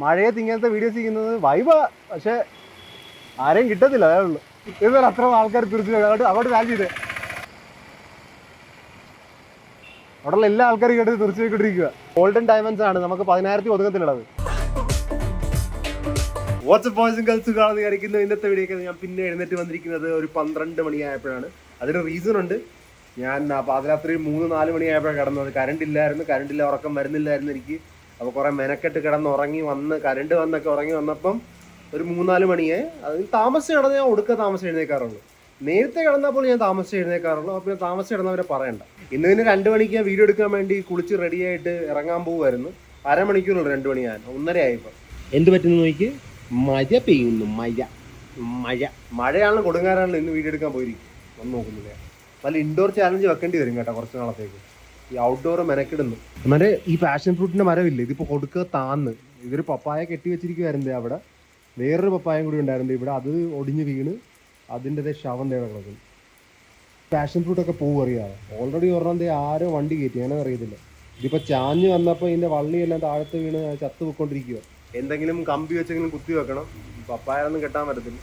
മഴയത്ത് ഇങ്ങനത്തെ വീഡിയോസ് ചെയ്യുന്നത് വൈബാ പക്ഷെ ആരെയും കിട്ടത്തില്ല അതേ ഉള്ളൂ. ഇതുവരെ അത്ര ആൾക്കാർ തിരിച്ചു അങ്ങോട്ട് അങ്ങോട്ട് വാല്യൂ ചെയ്തേ. അവിടെയുള്ള എല്ലാ ആൾക്കാരും കേട്ട് തിരിച്ചു പോയിക്കൊണ്ടിരിക്കുക ഗോൾഡൻ ഡയമണ്ട്സ് ആണ്. നമുക്ക് പതിനായിരത്തി ഒതുക്കത്തിലുള്ളത്. വാട്സപ്പ് ബോയ്സും ഗേൾസും കാണുന്ന കാണിക്കുന്ന ഇന്നത്തെ വീഡിയോ ഞാൻ പിന്നെ എഴുന്നേറ്റ് വന്നിരിക്കുന്നത് ഒരു പന്ത്രണ്ട് മണിയായപ്പോഴാണ്. അതിന് റീസൺ ഉണ്ട്. ഞാൻ പാതിരാത്രി മൂന്ന് നാല് മണിയായപ്പോഴാണ് കിടന്നത്. കറണ്ട് ഇല്ലായിരുന്നു. കറണ്ട് ഇല്ല. ഉറക്കം വരുന്നില്ലായിരുന്നു എനിക്ക്. അപ്പോൾ കുറേ മെനക്കെട്ട് കിടന്ന് ഉറങ്ങി വന്ന് കരണ്ട് വന്നൊക്കെ ഉറങ്ങി വന്നപ്പം ഒരു മൂന്നാൽ മണിയെ അതിൽ താമസിച്ച് കിടന്ന് ഞാൻ ഒടുക്ക താമസിച്ച് എഴുന്നേക്കാറുള്ളൂ. നേരത്തെ കിടന്നപ്പോൾ ഞാൻ താമസിച്ച് എഴുന്നേക്കാറുള്ളൂ. അപ്പോൾ ഞാൻ താമസിച്ച് കിടന്നവരെ പറയണ്ട. ഇന്ന് പിന്നെ രണ്ട് മണിക്ക് ഞാൻ വീഡിയോ എടുക്കാൻ വേണ്ടി കുളിച്ച് റെഡിയായിട്ട് ഇറങ്ങാൻ പോകുമായിരുന്നു അരമണിക്കൂറുള്ളൂ രണ്ട് മണിയാൻ ഒന്നര ആയപ്പോൾ എന്ത് പറ്റുന്നു നോക്കി മഴ പെയ്യുന്നു. മഴ. മഴ. മഴയാണ് കൊടുങ്ങാറാണല്ലോ ഇന്ന് വീഡിയോ എടുക്കാൻ പോയിരിക്കും. ഒന്ന് നോക്കുന്നില്ല. നല്ല ഇൻഡോർ ചാലഞ്ച് വെക്കേണ്ടി വരും കേട്ടോ കുറച്ച് നാളത്തേക്ക്. ഈ ഔട്ട്ഡോർ മെനക്കിടുന്നു. മറ്റേ ഈ പാഷൻ ഫ്രൂട്ടിന്റെ മരമില്ല? ഇതിപ്പോ കൊടുക്കുക താന്ന്. ഇതൊരു പപ്പായ കെട്ടി വെച്ചിരിക്കുവായിരുന്നു അവിടെ. വേറൊരു പപ്പായം കൂടി ഉണ്ടായിരുന്നു. ഇവിടെ അത് ഒടിഞ്ഞ് വീണ് അതിന്റെ ശവം തേടെ കിടക്കുന്നു. പാഷൻ ഫ്രൂട്ടൊക്കെ പോകും അറിയാതെ ഓൾറെഡി ഒരെണ്ണം ദേ ആരോ വണ്ടി കയറ്റി. ഞാനത് അറിയത്തില്ല. ഇതിപ്പോ ചാഞ്ഞ് വന്നപ്പോൾ ഇതിന്റെ വള്ളിയെല്ലാം താഴത്ത് വീണ് ചത്തു പൊയ്ക്കൊണ്ടിരിക്കുക എന്തെങ്കിലും കമ്പി വെച്ചെങ്കിലും കുത്തി വെക്കണം. പപ്പായൊന്നും കെട്ടാൻ പറ്റത്തില്ല.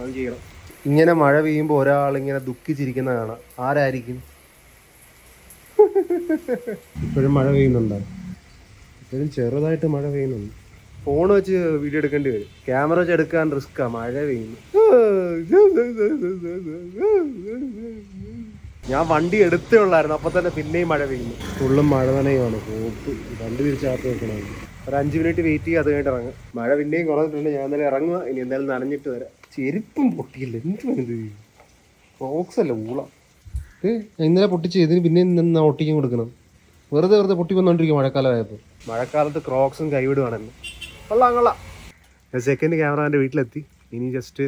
അത് ചെയ്യണം. ഇങ്ങനെ മഴ പെയ്യുമ്പോൾ ഒരാൾ ഇങ്ങനെ ദുഃഖിച്ചിരിക്കുന്ന കാണാം. ആരായിരിക്കും? ഇപ്പോഴും മഴ പെയ്യുന്നുണ്ടോ. ഇപ്പോഴും ചെറുതായിട്ട് മഴ പെയ്യുന്നുണ്ട്. ഫോൺ വെച്ച് വീഡിയോ എടുക്കേണ്ടി വരും. ക്യാമറ വെച്ച് എടുക്കാൻ റിസ്ക്കാ. മഴ പെയ്യുന്നു. ഞാൻ വണ്ടി എടുത്തേ ഉള്ളായിരുന്നു. അപ്പൊ തന്നെ പിന്നെയും മഴ പെയ്യുന്നു. ഫുള്ളും മഴ നനയാണ് പോപ്പ് വണ്ടി തിരിച്ചകത്ത് വെക്കണമായിരുന്നു ഒരു അഞ്ച് മിനിറ്റ് വെയിറ്റ് ചെയ്യാതെ അത് കഴിഞ്ഞിട്ട് ഇറങ്ങും. മഴ പിന്നെയും കുറഞ്ഞിട്ടുണ്ട്. ഞാൻ എന്തായാലും ഇറങ്ങുക ഇനി എന്തായാലും നനഞ്ഞിട്ട് വരാം. ചെരുപ്പും പൊട്ടിയില്ല? എന്ത് ഫോക്സ് അല്ല ഊള? ഇന്നലെ പൊട്ടിച്ച് ഇതിന് പിന്നെ നിന്ന് ഒട്ടിക്കും കൊടുക്കണം. വെറുതെ വെറുതെ പൊട്ടി വന്നോണ്ടിരിക്കും മഴക്കാലമായപ്പോൾ മഴക്കാലത്ത് ക്രോക്സും കൈവിടുവാണെന്ന് കൊള്ളാം കൊള്ളാം. സെക്കൻഡ് ക്യാമറ എന്റെ വീട്ടിലെത്തി. ഇനി ജസ്റ്റ്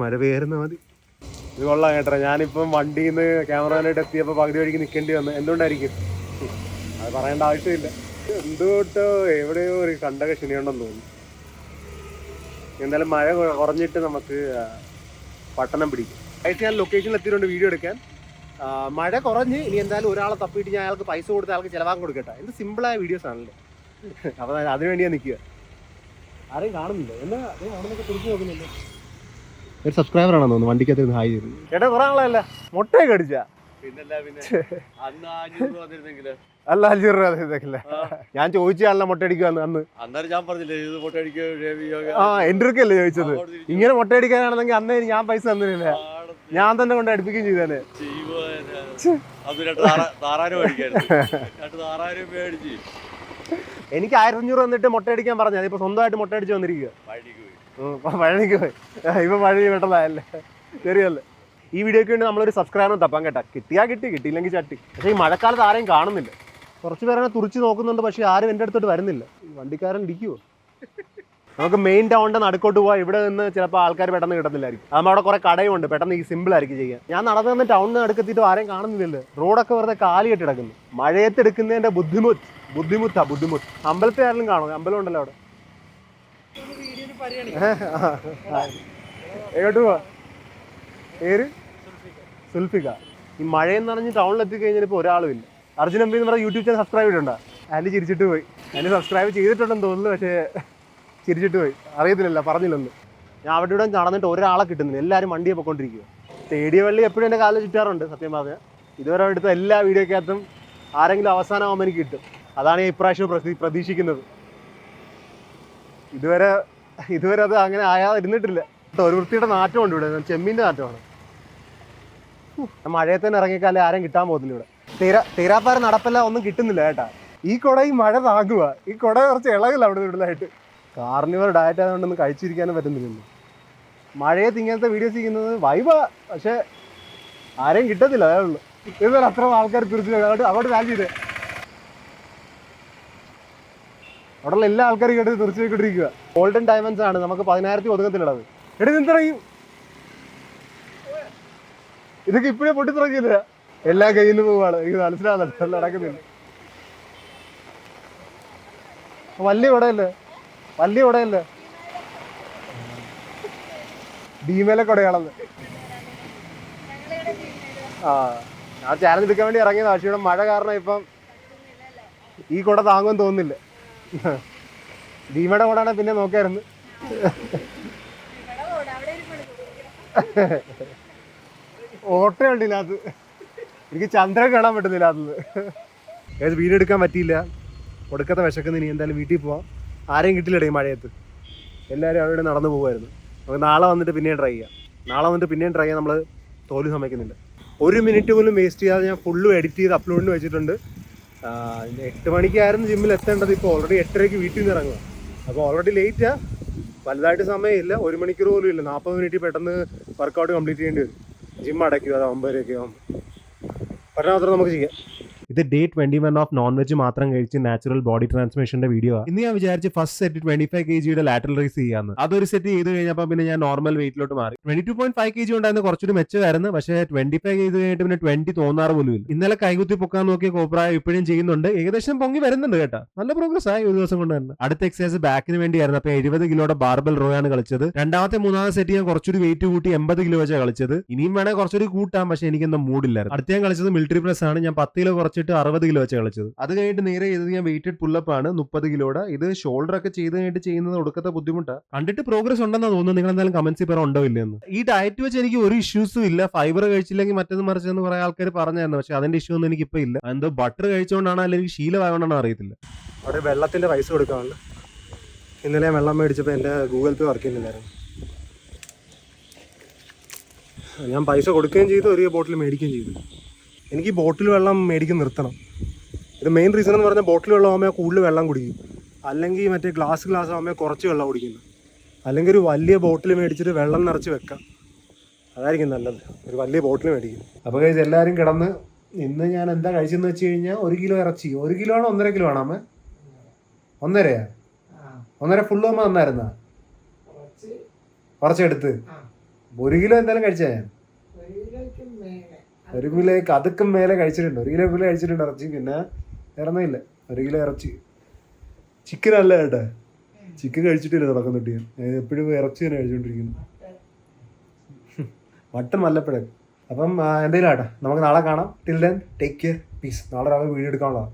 മഴ പെയ്യായിരുന്ന മതി. ഇത് കൊള്ളാം കേട്ടോ ഞാനിപ്പം വണ്ടിയിൽ നിന്ന് ക്യാമറമാനായിട്ട് എത്തിയപ്പോൾ പകുതി വഴിക്ക് നിൽക്കേണ്ടി വന്നു. എന്തുകൊണ്ടായിരിക്കും? അത് പറയേണ്ട ആവശ്യമില്ല. എന്തുകൊണ്ടോ എവിടെയോ ഒരു കണ്ടക ശനിയുണ്ടെന്ന് തോന്നുന്നു. എന്തായാലും മഴ കുറഞ്ഞിട്ട് നമുക്ക് പട്ടണം പിടിക്കും. ആയിട്ട് ഞാൻ ലൊക്കേഷനിൽ എത്തിയിട്ടുണ്ട് വീഡിയോ എടുക്കാൻ. മഴ കുറഞ്ഞ് ഇനി എന്തായാലും ഒരാളെ തപ്പിയിട്ട് ഞാൻ അയാൾക്ക് പൈസ കൊടുത്ത് അയാൾക്ക് ചിലവാക്കി കൊടുക്കട്ടെ. എന്ത് സിമ്പിളായ വീഡിയോസ് ആണല്ലേ. അപ്പോൾ അതിനു വേണ്ടിയാ നിൽക്കുക. ആരെയും കാണുന്നില്ല. എന്നാ തിരിച്ചു നോക്കുന്നില്ല ഒരു സബ്സ്ക്രൈബർ ആണെന്ന് തോന്നുന്നു. വണ്ടിക്കകത്ത് ഹായ് ചെയ്തു ചേട്ടാ കുറെ ആളല്ല? മുട്ടയൊക്കെ അടിച്ചാ? പിന്നല്ല പിന്നെ അന്ന് അഞ്ഞൂറ് രൂപ തന്നിരുന്നെങ്കിൽ. അല്ല അഞ്ഞൂറ് രൂപ ഇതൊക്കെയല്ലേ ഞാൻ ചോദിച്ചാണല്ലോ മുട്ട അടിക്കുവാന്ന് അന്ന്. അന്നേരം ഞാൻ പറഞ്ഞില്ലേ ഇത് ആ എന്റെ അടുക്കല്ലേ ചോദിച്ചത് ഇങ്ങനെ മുട്ട അടിക്കാനാണെന്നെങ്കിൽ അന്നേ ഞാൻ പൈസ തന്നില്ല ഞാൻ തന്നെ കൊണ്ട് അടുപ്പിക്കുകയും ചെയ്തേനെ. എനിക്ക് ആയിരത്തി അഞ്ഞൂറ് വന്നിട്ട് മുട്ട അടിക്കാൻ പറഞ്ഞു അതിപ്പോ സ്വന്തമായിട്ട് മുട്ട അടിച്ച് വന്നിരിക്കുക പഴനിക്ക് പോയി. ഇപ്പൊ പഴനി പെട്ടതായല്ലേ ശരിയല്ലേ. ഈ വീഡിയോക്ക് വേണ്ടി നമ്മളൊരു സബ്സ്ക്രൈബർ തപ്പാൻ കേട്ടാ. കിട്ടിയാ കിട്ടി കിട്ടിയില്ലെങ്കിൽ ചട്ടി. പക്ഷേ ഈ മഴക്കാലത്ത് ആരെയും കാണുന്നില്ല. കുറച്ച് പേരെ തുറിച്ച് നോക്കുന്നുണ്ട് പക്ഷേ ആരും എന്റെ അടുത്തോട്ട് വരുന്നില്ല. വണ്ടിക്കാരൻ ഇരിക്കുവോ? നമുക്ക് മെയിൻ ടൗണിന്റെ നടുക്കോട്ട് പോവാം. ഇവിടെ നിന്ന് ചിലപ്പോൾ ആൾക്കാർ പെട്ടെന്ന് കിട്ടുന്നില്ലായിരിക്കും നമ്മൾ അവിടെ കുറെ കടയുണ്ട്. പെട്ടെന്ന് ഈ സിമ്പിൾ ആയിരിക്കും ചെയ്യാൻ. ഞാൻ നടന്നു വന്ന് ടൗണിന് അടുക്കെത്തിയിട്ട് ആരെയും കാണുന്നില്ലല്ലോ. റോഡൊക്കെ വെറുതെ കാലി കിടക്കുന്നു. മഴയത്ത് എടുക്കുന്നതിന്റെ ബുദ്ധിമുട്ട്. ബുദ്ധിമുട്ടാ ബുദ്ധിമുട്ട്. അമ്പലത്തിൽ ആരെങ്കിലും കാണും അമ്പലം ഉണ്ടല്ലോ അവിടെ. എങ്ങോട്ട് പേര്? സുൽഫിക. ഈ മഴയെന്ന് പറഞ്ഞ് ടൗണിൽ എത്തിക്കഴിഞ്ഞാൽ ഇപ്പോൾ ഒരാളും ഇല്ല. എന്ന് പറഞ്ഞ യൂട്യൂബ് ചാനൽ സബ്സ്ക്രൈബ് ചെയ്തിട്ടുണ്ടോ? അതിൽ ചിരിച്ചിട്ട് പോയി. അതിന് സബ്സ്ക്രൈബ് ചെയ്തിട്ടുണ്ടെന്ന് തോന്നുന്നു പക്ഷേ ചിരിച്ചിട്ട് പോയി. അറിയത്തില്ലല്ലോ പറഞ്ഞില്ലൊന്നും ഞാൻ അവിടെ ഇവിടെ നടന്നിട്ട് ഒരാളെ കിട്ടുന്നില്ല. എല്ലാവരും വണ്ടിയെ പോയിക്കൊണ്ടിരിക്കുക തേടിയ വള്ളി എപ്പോഴും എന്റെ കാലിൽ ചുറ്റാറുണ്ട് സത്യം പറഞ്ഞാൽ ഇതുവരെ എടുത്ത എല്ലാ വീഡിയോക്കകത്തും ആരെങ്കിലും അവസാനമാകുമ്പോൾ എനിക്ക് കിട്ടും. അതാണ് ഞാൻ ഇപ്രാവശ്യം പ്രതി- പ്രതീക്ഷിക്കുന്നത്. ഇതുവരെ ഇതുവരെ അത് അങ്ങനെ ആയാതെ ഇരുന്നിട്ടില്ല. കേട്ടോ, ഒരു വൃത്തിയുടെ നാറ്റമുണ്ട് ഇവിടെ. ചെമ്മീന്റെ നാറ്റമാണ്. തന്നെ ഇറങ്ങിക്കാലേ ആരും കിട്ടാൻ പോകുന്നില്ല ഇവിടെ. തീര തീരാപ്പാറ നടപ്പല്ല ഒന്നും കിട്ടുന്നില്ല കേട്ടാ. ഈ കുട ഈ മഴ താങ്ങുക ഈ കുട കുറച്ച് ഇളകില്ല അവിടെ ഇവിടുന്നായിട്ട് കാർണിവർ ഡയറ്റ് ആയതുകൊണ്ടൊന്നും കഴിച്ചിരിക്കാനും പറ്റുന്നില്ല മഴയത്ത് ഇങ്ങനത്തെ വീഡിയോസ് ചെയ്യുന്നത് വൈബാ പക്ഷെ ആരെയും കിട്ടത്തില്ല അതേ ഉള്ളൂ. ഇതുവരെ അത്ര ആൾക്കാർ തിരിച്ചു അങ്ങോട്ട് അങ്ങോട്ട് വാല്യൂ ചെയ്തേ. അവിടെയുള്ള എല്ലാ ആൾക്കാരും കേട്ട് തിരിച്ചു പോയിക്കൊണ്ടിരിക്കുക ഗോൾഡൻ ഡയമണ്ട്സ് ആണ് നമുക്ക് പതിനായിരത്തി ഒതുക്കത്തിലുള്ളത് എടി നിന്നിറങ്ങി ഇതൊക്കെ ഇപ്പോഴേ തുടങ്ങിയില്ല എല്ലാ കയ്യിലും പോവാണ് എനിക്ക് മനസ്സിലാകുന്നുണ്ട് നടക്കുന്നില്ല. വലിയ കുടയല്ലേ വലിയ കുടയല്ലേ ഭീമയിലെ കുടയാണെന്ന് ആ ആ ചാലഞ്ച് എടുക്കാൻ വേണ്ടി ഇറങ്ങിയത് പക്ഷേ ഇവിടെ മഴ കാരണം ഇപ്പം ഈ കുട താങ്ങുമെന്ന് തോന്നുന്നില്ല. ഭീമയുടെ കൂടാണ് പിന്നെ നോക്കായിരുന്നു. ഓട്ടോ അത് എനിക്ക് ചന്ദ്രൻ കാണാൻ പറ്റുന്നില്ല അതിൽ ഏത് വീടെടുക്കാൻ പറ്റിയില്ല. ഒടുക്കത്തെ വിശക്കുന്ന ഇനി എന്തായാലും വീട്ടിൽ പോവാം. ആരെയും കിട്ടില്ലടേ ഈ മഴയത്ത്. എല്ലാവരും അവിടെ നടന്നു പോകുമായിരുന്നു നമുക്ക് നാളെ വന്നിട്ട് പിന്നെയും ട്രൈ ചെയ്യാം. നാളെ വന്നിട്ട് പിന്നെയും ട്രൈ ചെയ്യാൻ നമ്മൾ തോൽ സമ്മതിക്കുന്നില്ല. ഒരു മിനിറ്റ് പോലും വേസ്റ്റ് ചെയ്യാതെ ഞാൻ ഫുള്ളും എഡിറ്റ് ചെയ്ത് അപ്ലോഡിന് വെച്ചിട്ടുണ്ട്. എട്ട് മണിക്കായിരുന്നു ജിമ്മിൽ എത്തേണ്ടത്. ഇപ്പോൾ ഓൾറെഡി എട്ടരയ്ക്ക് വീട്ടിൽ നിന്ന് ഇറങ്ങുക അപ്പോൾ ഓൾറെഡി ലേറ്റാണ് വലുതായിട്ട് സമയമില്ല. ഒരു മണിക്കൂർ പോലും ഇല്ല. നാൽപ്പത് മിനിറ്റ് പെട്ടെന്ന് വർക്കൗട്ട് കംപ്ലീറ്റ് ചെയ്യേണ്ടി വരും. ജിം അടയ്ക്കുക അത് ഒമ്പതരയൊക്കെ ആകുമ്പോൾ മാത്രം നമുക്ക് ചെയ്യാം. ഇത് day twenty one of non veg മാത്രം കഴിച്ച് നാച്ചുറൽ ബോഡി ട്രാൻസ്മിഷന്റെ വീഡിയോ ഇന്ന് ഞാൻ വിചാരിച്ച് first set twenty five K ജിയുടെ ലാറ്ററൽ റൈസ് ചെയ്യാന്ന്. അതൊരു സെറ്റ് ചെയ്ത് കഴിഞ്ഞപ്പോൾ പിന്നെ ഞാൻ നോർമൽ വെയിറ്റിലോട്ട് മാറി. Twenty two point five K G ഉണ്ടായിരുന്നു കുറച്ചൊരു മെച്ചമായിരുന്നു പക്ഷേ ട്വന്റി ഫൈവ് ചെയ്ത് കഴിഞ്ഞിട്ട് പിന്നെ ട്വന്റി തോന്നാറ് പോലും ഇന്നലെ കൈകുത്തി പൊക്കാൻ നോക്കിയ കോപ്രായ ഇപ്പോഴും ചെയ്യുന്നുണ്ട്. ഏകദേശം പൊങ്ങി വരുന്നുണ്ട് കേട്ടോ. നല്ല പ്രോഗ്രസ് ആയി ഒരു ദിവസം കൊണ്ട് തന്നെ. അടുത്ത എക്സസൈസ് ബാക്കിന് വേണ്ടിയായിരുന്നു. അപ്പൊ എഴുപത് കിലോയുടെ ബാർബൽ റോ ആണ് കളിച്ചത്. രണ്ടാമത്തെ മൂന്നാമത്തെ സെറ്റ് ഞാൻ കുറച്ചൊരു വെയിറ്റ് കൂട്ടി എൺപത് കിലോ വെച്ചാണ് കളിച്ചത്. ഇനിയും വേണേൽ കുറച്ചൊരു കൂട്ടാം. പക്ഷെ എനിക്കൊന്നും മൂഡില്ലായിരുന്നു അടുത്ത ഞാൻ കളിച്ചത് മിലിറ്ററി പ്രസ് ആണ്. ഞാൻ പത്ത് കിലോ കുറച്ചിട്ട് അറുപത് കിലോ വെച്ച് കളിച്ചത്. അത് കഴിഞ്ഞിട്ട് നേരെ ചെയ്തത് ഞാൻ വെയിറ്റഡ് പുള്ളപ്പ് ആണ് മുപ്പത് കിലോയുടെ. ഇത് ഷോൾഡർ ഒക്കെ ചെയ്ത് കഴിഞ്ഞിട്ട് ചെയ്യുന്നത് ഒടുക്കത്തെ ബുദ്ധിമുട്ടാണ് കണ്ടിട്ട് പ്രോഗ്രസ് ഉണ്ടെന്ന് തോന്നുന്നു നിങ്ങൾ എന്തായാലും കമന്റ്സിൽ പറ ഉണ്ടോ ഇല്ലെന്ന് ഈ ഡയറ്റ് വെച്ച് എനിക്ക് ഒരു ഇഷ്യൂസും ഇല്ല. ഫൈബർ കഴിച്ചില്ലെങ്കിൽ മറ്റൊന്ന് മറിച്ചെന്ന് കുറെ ആൾക്കാർ പറഞ്ഞായിരുന്നു. പക്ഷെ അതിന്റെ ഇഷ്യൂ ഒന്നും എനിക്ക് ഇപ്പൊ ഇല്ല. എന്തോ ബട്ടർ കഴിച്ചുകൊണ്ടാണ് അല്ലെങ്കിൽ ശീലമായതുകൊണ്ടാണ് അറിയത്തില്ല. അവിടെ വെള്ളത്തിന്റെ പൈസ കൊടുക്കാനുണ്ട്. ഇന്നലെ വെള്ളം മേടിച്ചപ്പോൾ എന്റെ ഗൂഗിൾ പേ വർക്ക് ചെയ്യുന്നില്ലായിരുന്നു. ഞാൻ പൈസ കൊടുക്കുകയും ചെയ്തു ഒരു ബോട്ടിൽ മേടിക്കുകയും ചെയ്തു. എനിക്ക് ബോട്ടിൽ വെള്ളം മേടിക്കും നിർത്തണം. ഇത് മെയിൻ റീസൺ എന്ന് പറഞ്ഞാൽ ബോട്ടിൽ വെള്ളം ആകുമ്പോൾ കൂടുതൽ വെള്ളം കുടിക്കും. അല്ലെങ്കിൽ മറ്റേ ഗ്ലാസ് ഗ്ലാസ് ആകുമ്പോൾ കുറച്ച് വെള്ളം കുടിക്കുന്നു അല്ലെങ്കിൽ ഒരു വലിയ ബോട്ടിൽ മേടിച്ചിട്ട് വെള്ളം നിറച്ച് വെക്കാം. അതായിരിക്കും നല്ലത്. ഒരു വലിയ ബോട്ടിൽ മേടിക്കും. അപ്പോൾ കഴിച്ച് എല്ലാവരും കിടന്ന് ഇന്ന് ഞാൻ എന്താ കഴിച്ചെന്ന് വെച്ച് കഴിഞ്ഞാൽ ഒരു കിലോ ഇറച്ചി. ഒരു കിലോ ആണോ ഒന്നര കിലോ ആണോ അമ്മ? ഒന്നരയാ? ഒന്നര ഫുള്ള് അമ്മ തന്നായിരുന്നാ? കുറച്ചെടുത്ത്. ഒരു കിലോ എന്തായാലും കഴിച്ചാ? ഞാൻ ഒരു കിലോയ്ക്ക് അതൊക്കെ മേലെ കഴിച്ചിട്ടുണ്ട്. ഒരു കിലോ കിലോ കഴിച്ചിട്ടുണ്ട് ഇറച്ചി. പിന്നെ ഇറന്നില്ല ഒരു കിലോ ഇറച്ചി. ചിക്കൻ അല്ല കേട്ടെ. ചിക്കൻ കഴിച്ചിട്ടില്ല തുടക്കുന്നിട്ട് ഞാൻ. എപ്പോഴും ഇറച്ചി തന്നെ കഴിച്ചുകൊണ്ടിരിക്കുന്നു. മട്ടൻ വല്ലപ്പോഴും. അപ്പം എന്തെങ്കിലും ആട്ടെ നമുക്ക് നാളെ കാണാം. Till then take care peace നാളെ രാവിലെ വീഡിയോ എടുക്കാനുള്ളതാണ്.